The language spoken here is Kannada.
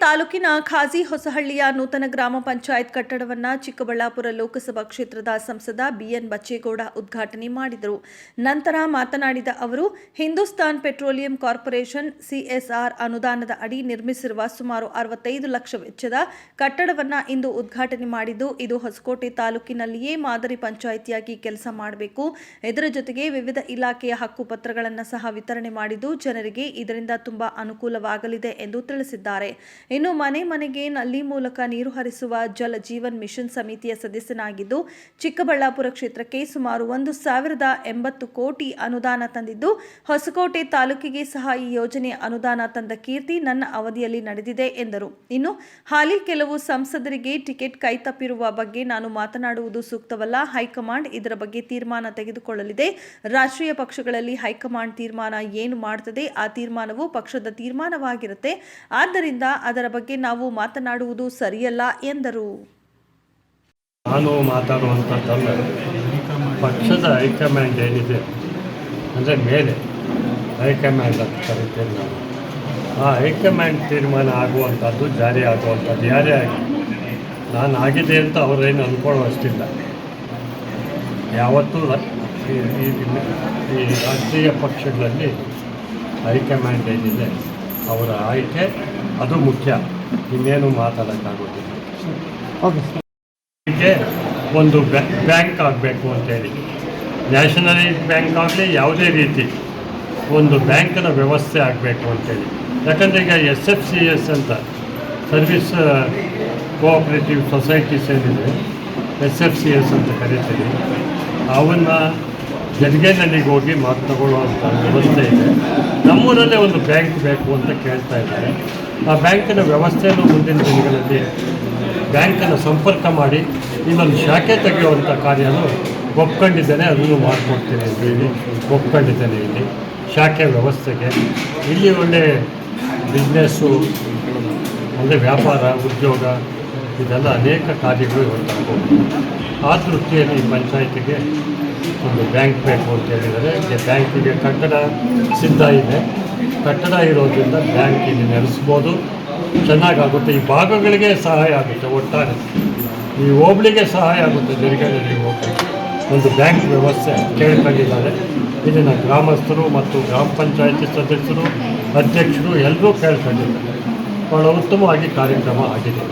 ತಾಲೂಕಿನ ಖಾಜಿ ಹೊಸಹಳ್ಳಿಯ ನೂತನ ಗ್ರಾಮ ಪಂಚಾಯತ್ ಕಟ್ಟಡವನ್ನು ಚಿಕ್ಕಬಳ್ಳಾಪುರ ಲೋಕಸಭಾ ಕ್ಷೇತ್ರದ ಸಂಸದ ಬಿಎನ್ ಬಚ್ಚೇಗೌಡ ಉದ್ಘಾಟನೆ ಮಾಡಿದರು. ನಂತರ ಮಾತನಾಡಿದ ಅವರು, ಹಿಂದೂಸ್ತಾನ್ ಪೆಟ್ರೋಲಿಯಂ ಕಾರ್ಪೊರೇಷನ್ ಸಿಎಸ್ಆರ್ ಅನುದಾನದ ಅಡಿ ನಿರ್ಮಿಸಿರುವ ಸುಮಾರು ಅರವತ್ತೈದು ಲಕ್ಷ ವೆಚ್ಚದ ಕಟ್ಟಡವನ್ನು ಇಂದು ಉದ್ಘಾಟನೆ ಮಾಡಿದ್ದು, ಇದು ಹೊಸಕೋಟೆ ತಾಲೂಕಿನಲ್ಲಿಯೇ ಮಾದರಿ ಪಂಚಾಯಿತಿಯಾಗಿ ಕೆಲಸ ಮಾಡಬೇಕು. ಇದರ ಜೊತೆಗೆ ವಿವಿಧ ಇಲಾಖೆಯ ಹಕ್ಕುಪತ್ರಗಳನ್ನು ಸಹ ವಿತರಣೆ ಮಾಡಿದ್ದು, ಜನರಿಗೆ ಇದರಿಂದ ತುಂಬಾ ಅನುಕೂಲವಾಗಲಿದೆ ಎಂದು ತಿಳಿಸಿದ್ದಾರೆ. ಇನ್ನು ಮನೆ ಮನೆಗೆ ನಲ್ಲಿ ಮೂಲಕ ನೀರು ಹರಿಸುವ ಜಲ ಜೀವನ್ ಮಿಷನ್ ಸಮಿತಿಯ ಸದಸ್ಯನಾಗಿದ್ದು, ಚಿಕ್ಕಬಳ್ಳಾಪುರ ಕ್ಷೇತ್ರಕ್ಕೆ ಸುಮಾರು ಒಂದು ಸಾವಿರದ ಎಂಬತ್ತು ಕೋಟಿ ಅನುದಾನ ತಂದಿದ್ದು, ಹೊಸಕೋಟೆ ತಾಲೂಕಿಗೆ ಸಹ ಈ ಯೋಜನೆ ಅನುದಾನ ತಂದ ಕೀರ್ತಿ ನನ್ನ ಅವಧಿಯಲ್ಲಿ ನಡೆದಿದೆ ಎಂದರು. ಇನ್ನು ಹಾಲಿ ಕೆಲವು ಸಂಸದರಿಗೆ ಟಿಕೆಟ್ ಕೈತಪ್ಪಿರುವ ಬಗ್ಗೆ ನಾನು ಮಾತನಾಡುವುದು ಸೂಕ್ತವಲ್ಲ. ಹೈಕಮಾಂಡ್ ಇದರ ಬಗ್ಗೆ ತೀರ್ಮಾನ ತೆಗೆದುಕೊಳ್ಳಲಿದೆ. ರಾಷ್ಟ್ರೀಯ ಪಕ್ಷಗಳಲ್ಲಿ ಹೈಕಮಾಂಡ್ ತೀರ್ಮಾನ ಏನು ಮಾಡುತ್ತದೆ ಆ ತೀರ್ಮಾನವು ಪಕ್ಷದ ತೀರ್ಮಾನವಾಗಿರುತ್ತೆ. ಆದ್ದರಿಂದ ಅದರ ಬಗ್ಗೆ ನಾವು ಮಾತನಾಡುವುದು ಸರಿಯಲ್ಲ ಎಂದರು. ನಾನು ಮಾತಾಡುವಂಥದ್ದಲ್ಲ ಪಕ್ಷದ ಹೈಕಮಾಂಡ್ ಏನಿದೆ, ಅಂದರೆ ಮೇಲೆ ಹೈಕಮಾಂಡ್ ಅಂತ ಕರಿತೇನೆ ನಾನು. ಆ ಹೈಕಮಾಂಡ್ ತೀರ್ಮಾನ ಆಗುವಂಥದ್ದು ಜಾರಿ ಆಗುವಂಥದ್ದು ಯಾರೇ ಆಗಿ ನಾನು ಆಗಿದೆ ಅಂತ ಅವರೇನು ಅಂದ್ಕೊಳ್ಳೋಷ್ಟಿಲ್ಲ ಯಾವತ್ತೂ ಈ ರಾಷ್ಟ್ರೀಯ ಪಕ್ಷಗಳಲ್ಲಿ ಹೈಕಮಾಂಡ್ ಏನಿದೆ ಅವರ ಆಯ್ಕೆ ಅದು ಮುಖ್ಯ. ಇನ್ನೇನು ಮಾತಾಡೋಕ್ಕಾಗೋದಿಲ್ಲ. ಇದಕ್ಕೆ ಒಂದು ಬ್ಯಾಂಕ್ ಆಗಬೇಕು ಅಂತೇಳಿ. ನ್ಯಾಷನಲೈಸ್ ಬ್ಯಾಂಕ್ ಆಗಲಿ ಯಾವುದೇ ರೀತಿ ಒಂದು ಬ್ಯಾಂಕಿನ ವ್ಯವಸ್ಥೆ ಆಗಬೇಕು ಅಂತೇಳಿ. ಯಾಕಂದರೆ ಈಗ ಎಸ್ ಎಫ್ ಸಿ ಎಸ್ ಅಂತ ಸರ್ವಿಸ್ ಕೋಆಪ್ರೇಟಿವ್ ಸೊಸೈಟೀಸ್ ಏನಿದೆ ಎಸ್ ಎಫ್ ಸಿ ಎಸ್ ಅಂತ ಕರಿತೀವಿ. ಅವನ್ನ ಜಡ್ಗೆನಲ್ಲಿಗೆ ಹೋಗಿ ಮಾತು ತಗೊಳ್ಳುವಂಥ ವ್ಯವಸ್ಥೆ ಇದೆ. ನಮ್ಮೂರಲ್ಲೇ ಒಂದು ಬ್ಯಾಂಕ್ ಬೇಕು ಅಂತ ಕೇಳ್ತಾ ಇದ್ದಾರೆ. ಆ ಬ್ಯಾಂಕಿನ ವ್ಯವಸ್ಥೆಯನ್ನು ಮುಂದಿನ ದಿನಗಳಲ್ಲಿ ಬ್ಯಾಂಕನ್ನು ಸಂಪರ್ಕ ಮಾಡಿ ಇನ್ನೊಂದು ಶಾಖೆ ತೆಗೆಯುವಂಥ ಕಾರ್ಯನೂ ಒಪ್ಕೊಂಡಿದ್ದೇನೆ, ಅದನ್ನು ಮಾಡಿಕೊಡ್ತೀನಿ ಇಲ್ಲಿ ಒಪ್ಕೊಂಡಿದ್ದೇನೆ ಇಲ್ಲಿ ಶಾಖೆ ವ್ಯವಸ್ಥೆಗೆ. ಇಲ್ಲಿ ಒಳ್ಳೆ ಬಿಸ್ನೆಸ್ಸು ಒಳ್ಳೆ ವ್ಯಾಪಾರ, ಉದ್ಯೋಗ, ಇದೆಲ್ಲ ಅನೇಕ ಕಾರ್ಯಗಳು ಇವತ್ತು ಆ ದೃಷ್ಟಿಯಲ್ಲಿ ಪಂಚಾಯತಿಗೆ ಒಂದು ಬ್ಯಾಂಕ್ ಬೇಕು ಅಂತ ಹೇಳಿದರೆ ಈಗ ಬ್ಯಾಂಕಿಗೆ ಕಟ್ಟಡ ಸಿದ್ಧ ಇದೆ. ಕಟ್ಟಡ ಇರೋದ್ರಿಂದ ಬ್ಯಾಂಕ್ ಇಲ್ಲಿ ನಡೆಸ್ಬೋದು. ಚೆನ್ನಾಗಾಗುತ್ತೆ. ಈ ಭಾಗಗಳಿಗೆ ಸಹಾಯ ಆಗುತ್ತೆ ಒಟ್ಟಾರೆ. ಈ ಹೋಬಳಿಗೆ ಸಹಾಯ ಆಗುತ್ತೆ. ದೀರ್ಘದಲ್ಲಿ ಹೋಗಿ ಒಂದು ಬ್ಯಾಂಕ್ ವ್ಯವಸ್ಥೆ ಕೇಳ್ಕೊಂಡಿದ್ದಾರೆ. ಇಲ್ಲಿನ ಗ್ರಾಮಸ್ಥರು ಮತ್ತು ಗ್ರಾಮ ಪಂಚಾಯತಿ ಸದಸ್ಯರು, ಅಧ್ಯಕ್ಷರು ಎಲ್ಲರೂ ಕೇಳ್ಕೊಂಡಿದ್ದಾರೆ. ಭಾಳ ಉತ್ತಮವಾಗಿ ಕಾರ್ಯಕ್ರಮ ಆಗಿದೆ.